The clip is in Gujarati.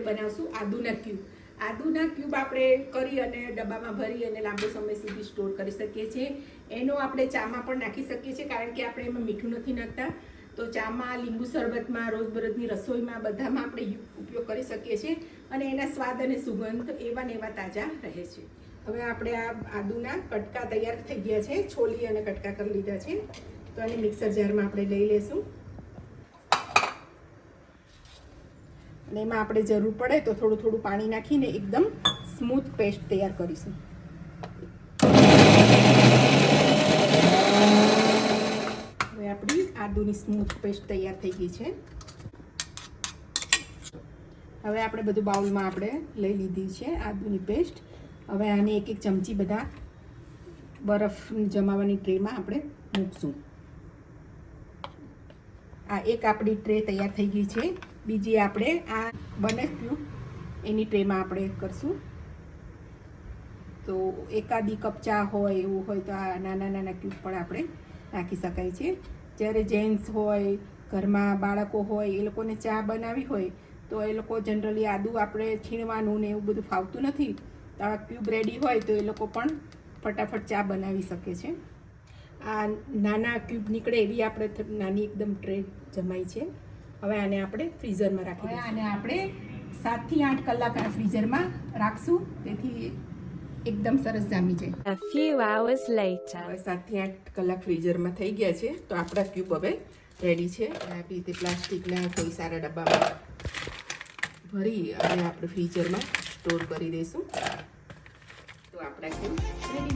બનાવશું આદુના ક્યુબ. આદુના ક્યુબ આપણે કરી અને ડબ્બામાં ભરી અને લાંબો સમય સુધી સ્ટોર કરી શકીએ છીએ. એનો આપણે ચામાં પણ નાખી શકીએ છીએ, કારણ કે આપણે એમાં મીઠું નથી નાખતા. તો ચામાં લીંબુ શરબતમાં, રોજબરોજની રસોઈમાં બધામાં આપણે ઉપયોગ કરી શકીએ છીએ અને એના સ્વાદ અને સુગંધ એવા ને એવા તાજા રહે છે. હવે આપણે આ આદુના કટકા તૈયાર થઈ ગયા છે, છોલી અને કટકા કરી લીધા છે. તો આને મિક્સર જારમાં આપણે લઈ લેશું અને એમાં આપણે જરૂર પડે તો થોડું થોડું પાણી નાખીને એકદમ સ્મૂથ પેસ્ટ તૈયાર કરીશું. હવે આપણી આદુની સ્મૂથ પેસ્ટ તૈયાર થઈ ગઈ છે. હવે આપણે બધું બાઉલમાં આપણે લઈ લીધી છે આદુની પેસ્ટ. હવે આને એક એક ચમચી બધા બરફ જમાવાની ટ્રેમાં આપણે મૂકશું. આ એક આપણી ટ્રે તૈયાર થઈ ગઈ છે. બીજી આપણે આ બને ક્યુબ એની ટ્રેમાં આપણે કરશું. તો એકાદી કપ ચા હોય, એવું હોય તો આ નાના નાના ક્યુબ પણ આપણે નાખી શકાય છે. જ્યારે જેન્ટ્સ હોય, ઘરમાં બાળકો હોય, એ લોકોને ચા બનાવી હોય, તો એ લોકો જનરલી આદુ આપણે છીણવાનું ને એવું બધું ફાવતું નથી. તો આ ક્યુબ રેડી હોય તો એ લોકો પણ ફટાફટ ચા બનાવી શકે છે. આ નાના ક્યુબ નીકળે એવી આપણે નાની એકદમ ટ્રે જમાય છે. હવે આને આપણે ફ્રીઝરમાં રાખી હવે આને આપણે સાતથી આઠ કલાક આ ફ્રીઝરમાં રાખશું. તેથી એકદમ સરસ જામી જાય. A few hours later. હવે સાતથી આઠ કલાક ફ્રીઝરમાં થઈ ગયા છે. તો આપણા ક્યુબ હવે રેડી છે. આવી રીતે પ્લાસ્ટિકના કોઈ સારા ડબ્બામાં ભરી અને આપણે ફ્રીઝરમાં સ્ટોર કરી દઈશું. તો આપણા ક્યુબ રેડી છે